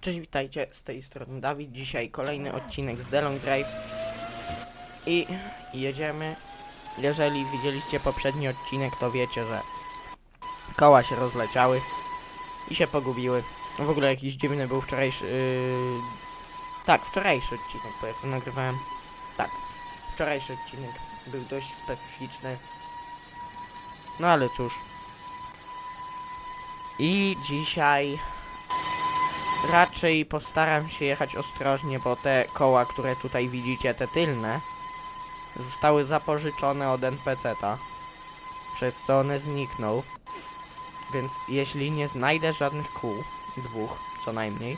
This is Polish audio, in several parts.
Cześć, witajcie, z tej strony Dawid. Dzisiaj kolejny odcinek z Delong Drive. I jedziemy. Jeżeli widzieliście poprzedni odcinek, to wiecie, że koła się rozleciały i się pogubiły. W ogóle jakiś dziwny był wczorajszy... Yy... Tak, wczorajszy odcinek, bo ja to nagrywałem. Tak, wczorajszy odcinek był dość specyficzny. No ale cóż. I dzisiaj raczej postaram się jechać ostrożnie, bo te koła, które tutaj widzicie, te tylne, zostały zapożyczone od NPC-ta, przez co one znikną. Więc jeśli nie znajdę żadnych kół, dwóch co najmniej,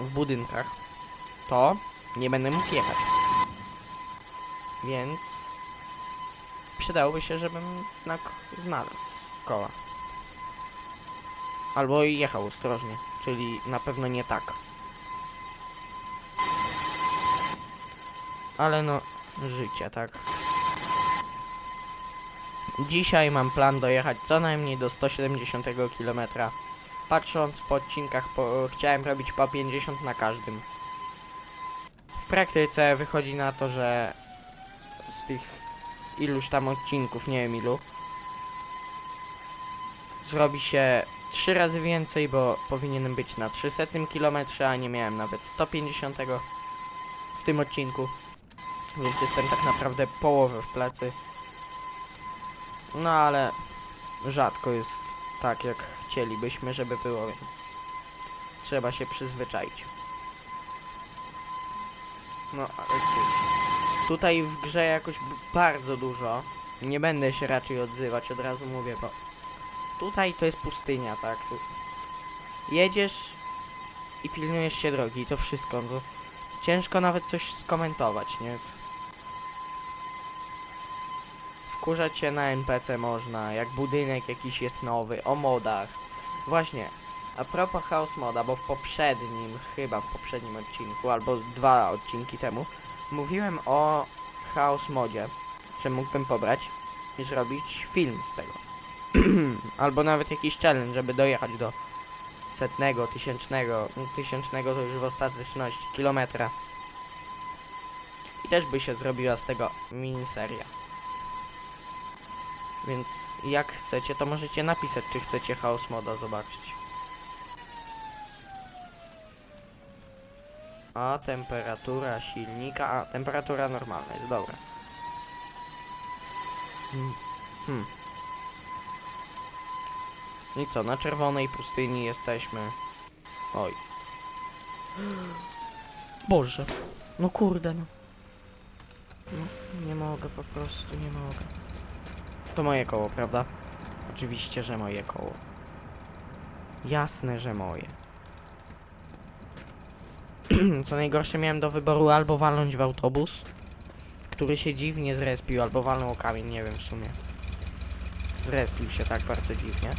w budynkach, to nie będę mógł jechać. Więc przydałoby się, żebym jednak znalazł koła. Albo jechał ostrożnie, czyli na pewno nie tak. Ale no, życie, tak. Dzisiaj mam plan dojechać co najmniej do 170 km. Patrząc po odcinkach, po, chciałem robić po 50 na każdym. W praktyce wychodzi na to, że z tych iluś tam odcinków, nie wiem ilu, zrobi się trzy razy więcej, bo powinienem być na 300 km, a nie miałem nawet 150 w tym odcinku. Więc jestem tak naprawdę połowę w plecy. No ale rzadko jest tak, jak chcielibyśmy, żeby było, więc trzeba się przyzwyczaić. No ale cóż. Tutaj w grze jakoś bardzo dużo. Nie będę się raczej odzywać, od razu mówię, bo tutaj to jest pustynia, tak? Tu jedziesz i pilnujesz się drogi, to wszystko. No, ciężko nawet coś skomentować, nie? Wkurzać się na NPC można, jak budynek jakiś jest nowy, o modach. Właśnie, a propos House Moda, bo w poprzednim, chyba w poprzednim odcinku, albo dwa odcinki temu, mówiłem o House Modzie, że mógłbym pobrać i zrobić film z tego. Albo nawet jakiś challenge, żeby dojechać do setnego, tysięcznego, no, tysięcznego to już w ostateczności, kilometra. I też by się zrobiła z tego miniseria. Więc jak chcecie, to możecie napisać, czy chcecie House Moda zobaczyć. A temperatura silnika, a temperatura normalna jest dobra. Hmm. I co, na czerwonej pustyni jesteśmy. Oj. Boże. No kurde, no. no. Nie mogę po prostu, nie mogę. To moje koło, prawda? Oczywiście, że moje koło. Jasne, że moje. Co najgorsze miałem do wyboru albo walnąć w autobus, który się dziwnie zrespił, albo walnął o kamień, nie wiem w sumie. Zrespił się tak bardzo dziwnie.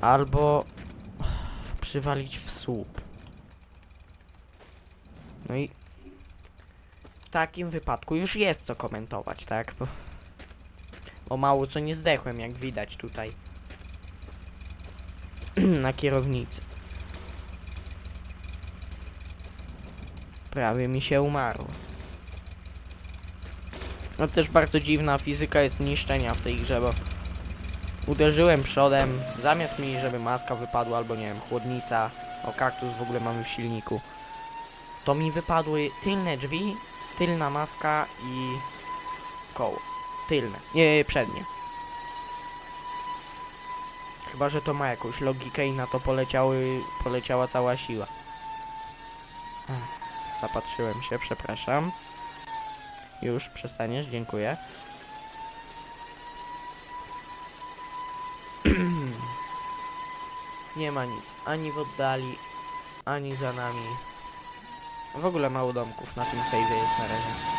Albo przywalić w słup. No i w takim wypadku już jest co komentować, tak? Bo, bo mało co nie zdechłem, jak widać tutaj. Na kierownicy. Prawie mi się umarło. No też bardzo dziwna fizyka jest niszczenia w tej grze, bo uderzyłem przodem, zamiast mi, żeby maska wypadła, albo nie wiem, chłodnica, o kaktus w ogóle mamy w silniku, to mi wypadły tylne drzwi, tylna maska i koło. Tylne, nie, przednie. Chyba, że to ma jakąś logikę i na to poleciały, poleciała cała siła. Zapatrzyłem się, przepraszam. Już przestaniesz, dziękuję. Nie ma nic, ani w oddali, ani za nami. W ogóle mało domków na tym save jest na razie.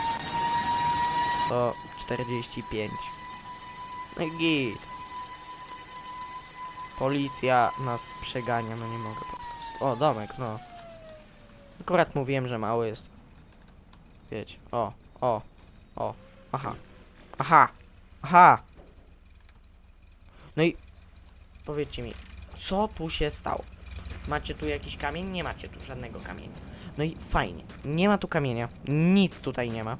145. No i git. Policja nas przegania, no nie mogę po prostu. O, domek, no. Akurat mówiłem, że mały jest. Wiecie, o, o, o, aha, aha, aha. No i powiedzcie mi, co tu się stało? Macie tu jakiś kamień? Nie macie tu żadnego kamienia. No i fajnie. Nie ma tu kamienia. Nic tutaj nie ma.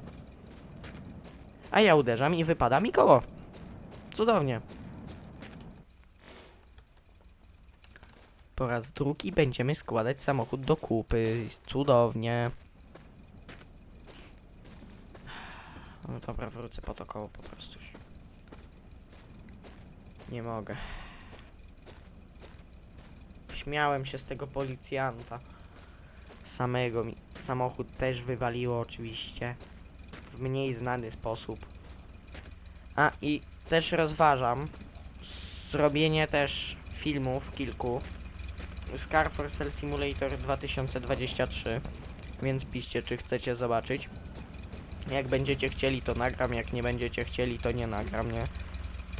A ja uderzam i wypada mi koło. Cudownie. Po raz drugi będziemy składać samochód do kupy. Cudownie. No dobra, wrócę po to koło po prostu. Nie mogę. Śmiałem się z tego policjanta. Samego mi samochód też wywaliło oczywiście. W mniej znany sposób. A i też rozważam zrobienie też filmów kilku z Car for Sale Simulator 2023 więc piszcie czy chcecie zobaczyć jak będziecie chcieli to nagram, jak nie będziecie chcieli to nie nagram, nie?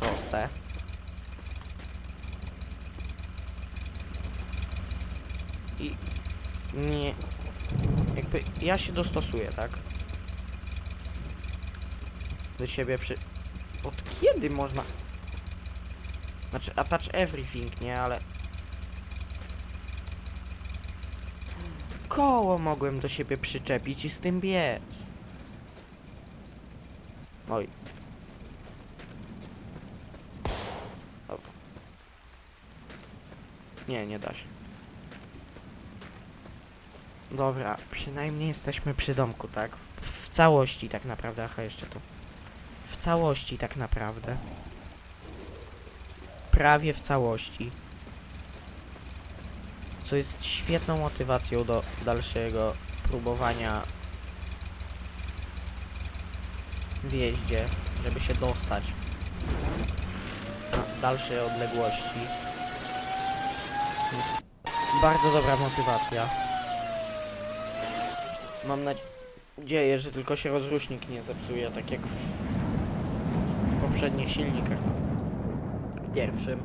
Proste. I nie. Jakby ja się dostosuję, tak? Do siebie przy. Od kiedy można. Znaczy, attach everything, nie? Ale. Koło mogłem do siebie przyczepić i z tym biec. Oj. Dobra. Nie, nie da się. Dobra, przynajmniej jesteśmy przy domku, tak? W całości tak naprawdę, aha, jeszcze tu. W całości tak naprawdę. Prawie w całości. Co jest świetną motywacją do dalszego próbowania w jeździe, żeby się dostać na dalsze odległości. Więc bardzo dobra motywacja. Mam nadzieję, że tylko się rozrusznik nie zepsuje, tak jak w, w poprzednich silnikach. W pierwszym.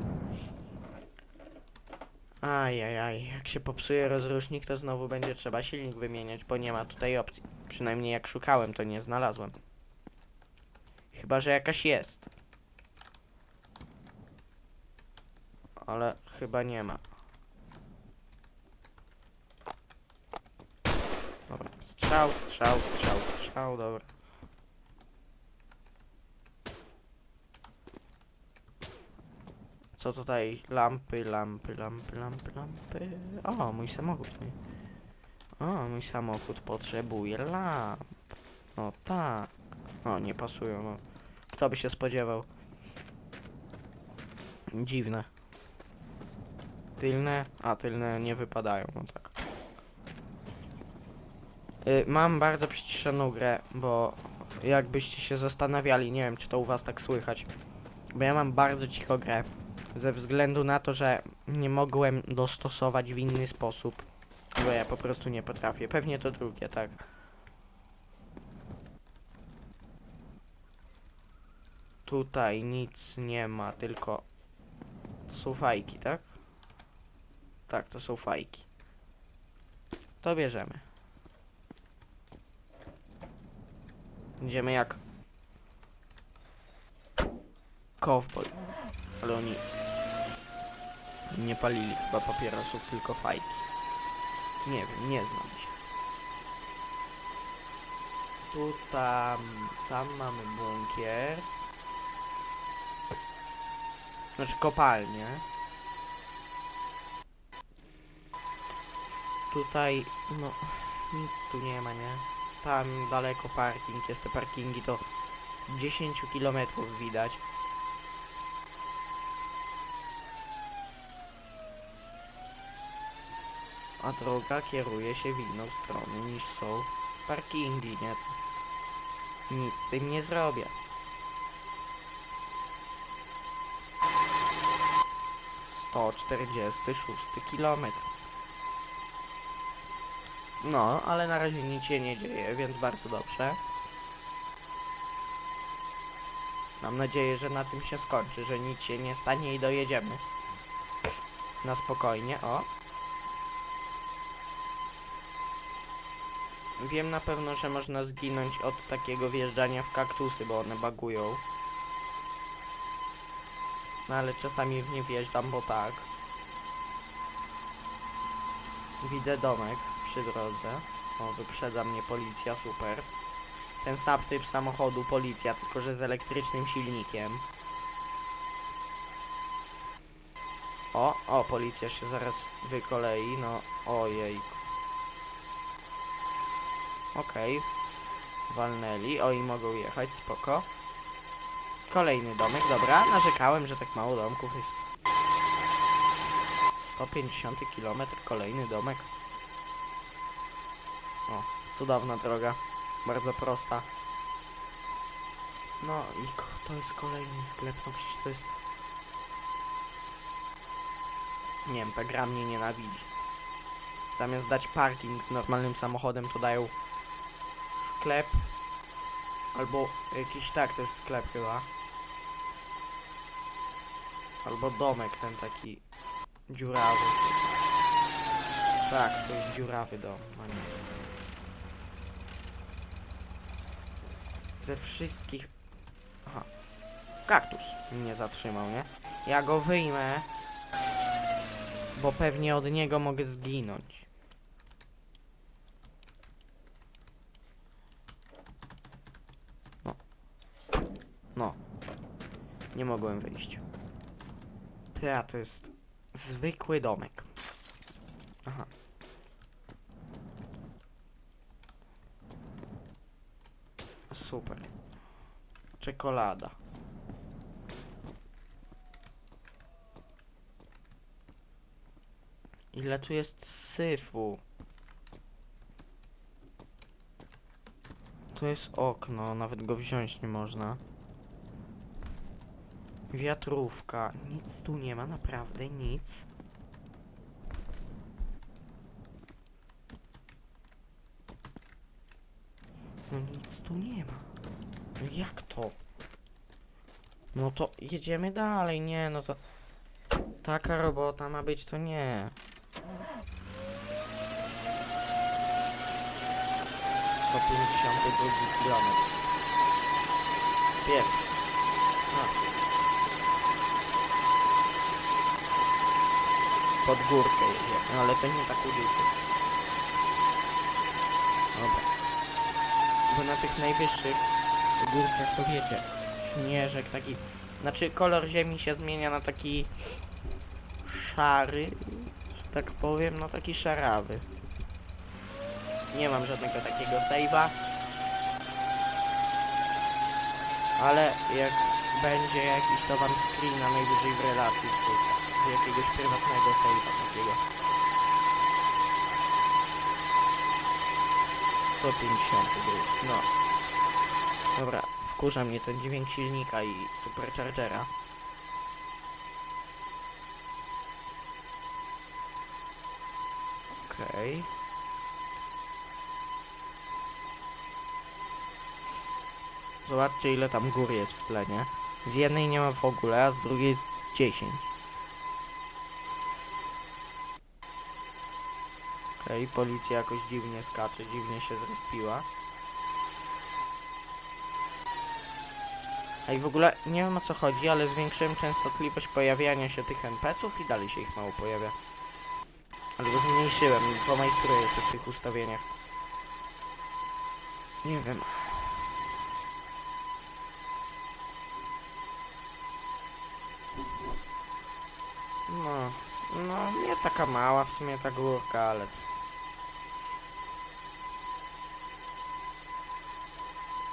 Ajajaj, jak się popsuje rozrusznik, to znowu będzie trzeba silnik wymieniać, bo nie ma tutaj opcji. Przynajmniej jak szukałem, to nie znalazłem. Chyba, że jakaś jest. Ale chyba nie ma. Dobra, strzał, strzał, strzał, strzał, dobra. Co tutaj? Lampy, lampy, lampy, lampy, lampy. O, mój samochód. O, mój samochód potrzebuje lamp. No tak. O, nie pasują, no. Kto by się spodziewał? Dziwne. Tylne? A, tylne nie wypadają, no tak. Y, mam bardzo przyciszoną grę, bo jakbyście się zastanawiali, nie wiem czy to u was tak słychać, bo ja mam bardzo cicho grę, ze względu na to, że nie mogłem dostosować w inny sposób, bo ja po prostu nie potrafię. Pewnie to drugie, tak. Tutaj nic nie ma, tylko to są fajki, tak? Tak, to są fajki. To bierzemy. Idziemy jak cowboy. Ale oni nie palili chyba papierosów, tylko fajki. Nie wiem, nie znam się. Tu tam, tam mamy bunkier. Znaczy kopalnię. Tutaj, no, nic tu nie ma, nie? Tam daleko parking jest, te parkingi to z 10 km widać. A droga kieruje się w inną stronę niż są parkingi, nie? Nic z tym nie zrobię. Czterdziesty szósty kilometr. No, ale na razie nic się nie dzieje, więc bardzo dobrze. Mam nadzieję, że na tym się skończy, że nic się nie stanie i dojedziemy. Na spokojnie, o. Wiem na pewno, że można zginąć od takiego wjeżdżania w kaktusy, bo one bagują. No ale czasami w nie wjeżdżam, bo tak. Widzę domek przy drodze. O, wyprzedza mnie policja, super. Ten sam typ samochodu, policja, tylko że z elektrycznym silnikiem. O, o, policja się zaraz wykolei, no, ojej. Okej. Walnęli, o i mogą jechać, spoko. Kolejny domek, dobra, narzekałem, że tak mało domków jest. 150 km, kolejny domek. O, cudowna droga. Bardzo prosta. No i to jest kolejny sklep, no przecież to jest... Nie wiem, ta gra mnie nienawidzi. Zamiast dać parking z normalnym samochodem, to dają sklep. Albo jakiś, tak, to jest sklep chyba. Albo domek ten taki dziurawy. Tak, to jest dziurawy dom, a nie. Ze wszystkich... Aha. Kaktus mnie zatrzymał, nie? Ja go wyjmę. Bo pewnie od niego mogę zginąć. No. No. Nie mogłem wyjść. To jest zwykły domek. Aha. Super. Czekolada. Ile tu jest syfu? Tu jest okno, nawet go wziąć nie można. Wiatrówka. Nic tu nie ma, naprawdę nic. No nic tu nie ma. No jak to? No to jedziemy dalej, nie, no to... Taka robota ma być, to nie. Drugi kilometr. Pierwszy. A. Pod górkę jedziemy, ale to nie tak ulicy. Na tych najwyższych górkach to wiecie, śnieżek taki, znaczy kolor ziemi się zmienia na taki szary, tak powiem, no taki szarawy. Nie mam żadnego takiego save'a. Ale jak będzie jakiś to wam screen na najwyżej w relacji. Z jakiegoś prywatnego save'a takiego. 152. No. Dobra, wkurza mnie ten dźwięk silnika i superchargera. Okej. Zobaczcie ile tam gór jest w tle, nie? Z jednej nie ma w ogóle, a z drugiej jest 10. Okej, policja jakoś dziwnie skacze, dziwnie się zrespiła. A i w ogóle nie wiem o co chodzi, ale zwiększyłem częstotliwość pojawiania się tych NPC-ów i dalej się ich mało pojawia. Ale go zmniejszyłem pomajstruję jeszcze w tych ustawieniach. Nie wiem. No, no nie taka mała w sumie ta górka, ale...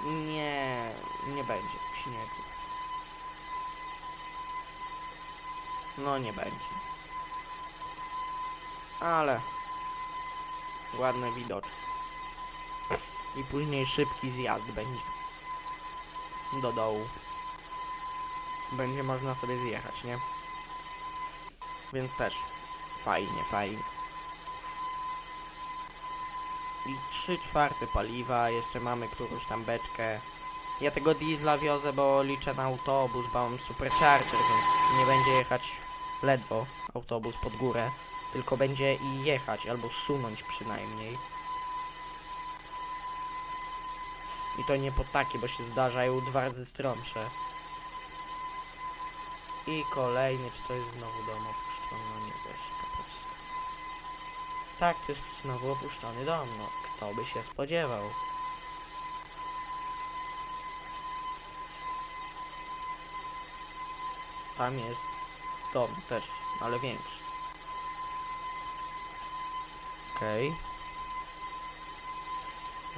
Nie, nie będzie śniegu. No nie będzie. Ale ładne widoczki. I później szybki zjazd będzie. Do dołu. Będzie można sobie zjechać, nie? Więc też fajnie, fajnie. I 3 czwarte paliwa, jeszcze mamy którąś tam beczkę. Ja tego diesla wiozę, bo liczę na autobus, bo mam supercharger, więc nie będzie jechać ledwo autobus pod górę, tylko będzie i jechać, albo sunąć przynajmniej. I to nie po takie, bo się zdarzają dwa razy stromsze. I kolejny, czy to jest znowu dom opuszczony? No nie prostu. Tak, to jest znowu opuszczony dom, no kto by się spodziewał. Tam jest dom też, ale większy. Okej.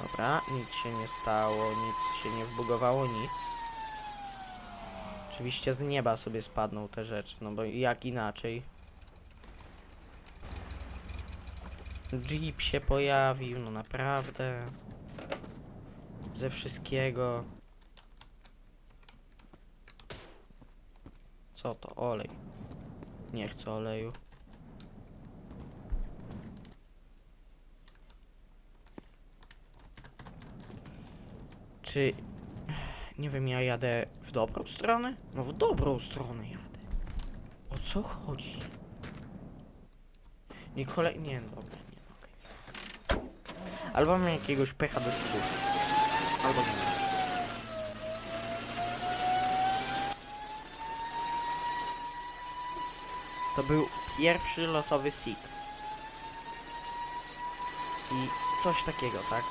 Dobra, nic się nie stało, nic się nie wbugowało, nic. Oczywiście z nieba sobie spadną te rzeczy, no bo jak inaczej. Jeep się pojawił, no naprawdę. Ze wszystkiego. Co to? Olej. Nie chcę oleju. Czy... Nie wiem, ja jadę w dobrą stronę? No w dobrą stronę jadę. O co chodzi? Nie. Nie, no dobra. Albo mam jakiegoś pecha do sypu. Albo nie. To był pierwszy losowy seed. I coś takiego, tak?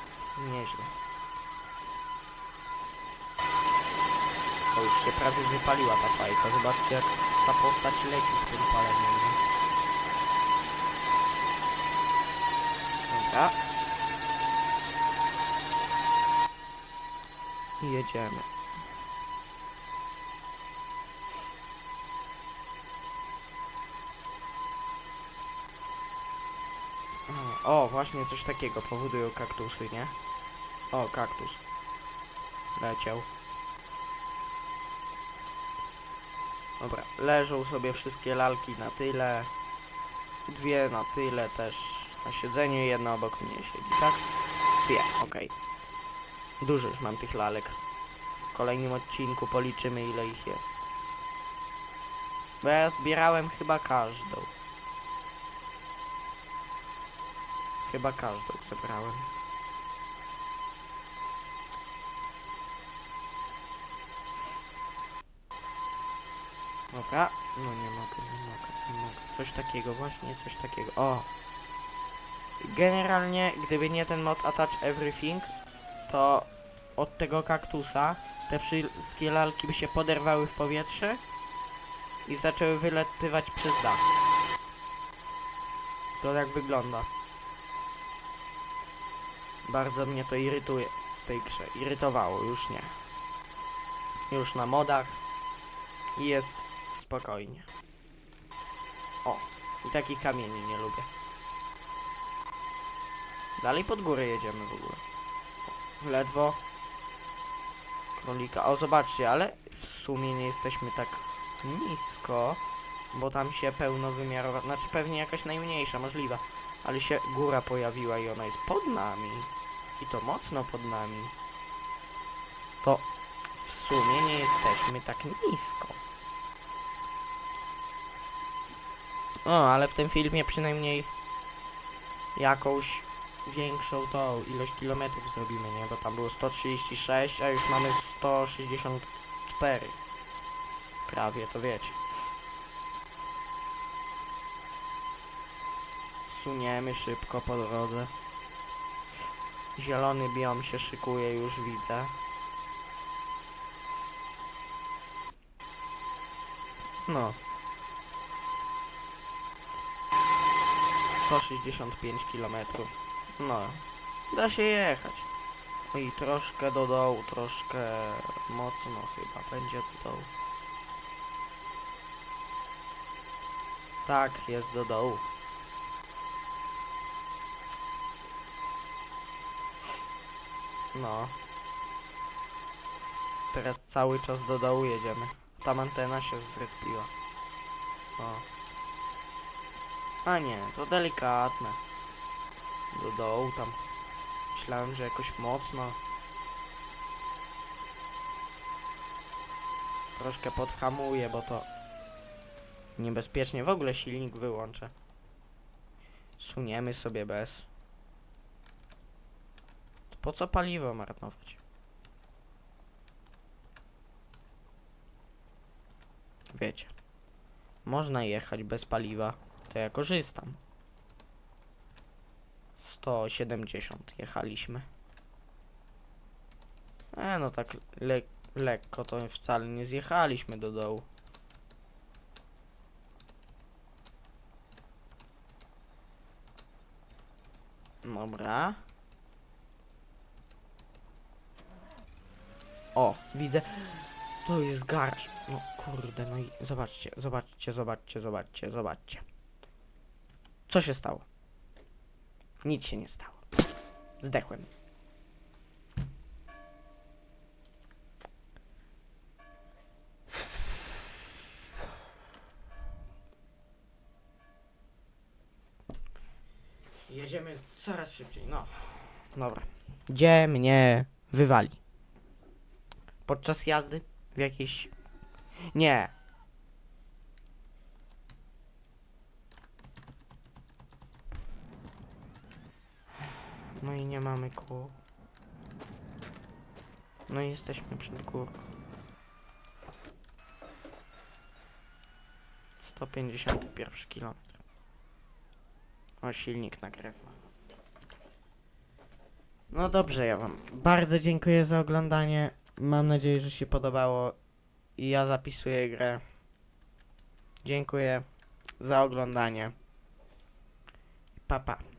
Nieźle. To już się prawie wypaliła ta fajka. Zobaczcie jak ta postać leci z tym paleniem. nie? Dobra. I jedziemy. O, właśnie coś takiego powodują kaktusy, nie? O, kaktus. Leciał. Dobra, leżą sobie wszystkie lalki na tyle. Dwie na tyle też na siedzeniu, jedna obok mnie siedzi, tak? Dwie, okej. Dużo już mam tych lalek. W kolejnym odcinku policzymy ile ich jest. Bo ja zbierałem chyba każdą. Chyba każdą zebrałem. Dobra, no nie mogę, nie mogę, nie mogę. Coś takiego, właśnie coś takiego. O! Generalnie, gdyby nie ten mod Attach Everything, to od tego kaktusa te wszystkie lalki by się poderwały w powietrze i zaczęły wylatywać przez dach. To tak wygląda. Bardzo mnie to irytuje w tej grze. Irytowało, już nie. Już na modach jest spokojnie. O, i takich kamieni nie lubię. Dalej pod górę jedziemy w ogóle. Ledwo. Królika. O, zobaczcie, ale w sumie nie jesteśmy tak nisko, bo tam się pełnowymiarowa, znaczy pewnie jakaś najmniejsza, możliwa, ale się góra pojawiła i ona jest pod nami. I to mocno pod nami. To w sumie nie jesteśmy tak nisko. O, ale w tym filmie przynajmniej jakąś większą tą ilość kilometrów zrobimy, nie? Bo tam było 136, a już mamy 164. Prawie, to wiecie. Suniemy szybko po drodze. Zielony biom się szykuje, już widzę. No. 165 km. No. Da się jechać. I troszkę do dołu, troszkę mocno chyba będzie do dołu. Tak, jest do dołu. No. Teraz cały czas do dołu jedziemy. Tam antena się zrespiła. O. A nie, to delikatne. Do dołu tam. Myślałem, że jakoś mocno. Troszkę podhamuję, bo to niebezpiecznie. W ogóle silnik wyłączę. Suniemy sobie bez. Po co paliwo marnować? Wiecie. Można jechać bez paliwa. To ja korzystam. 170 jechaliśmy. E, no tak le lekko to wcale nie zjechaliśmy do dołu. Dobra. O, widzę. To jest garaż. No kurde, no i zobaczcie, zobaczcie, zobaczcie, zobaczcie, zobaczcie. Co się stało? Nic się nie stało. Zdechłem. Jedziemy coraz szybciej, no. Dobra. Gdzie mnie wywali? Podczas jazdy? W jakiejś... Nie. No i nie mamy kół. No i jesteśmy przed górką. 151 km. O, silnik nagrywa. No dobrze, ja wam bardzo dziękuję za oglądanie. Mam nadzieję, że się podobało. I ja zapisuję grę. Dziękuję za oglądanie. Pa, pa.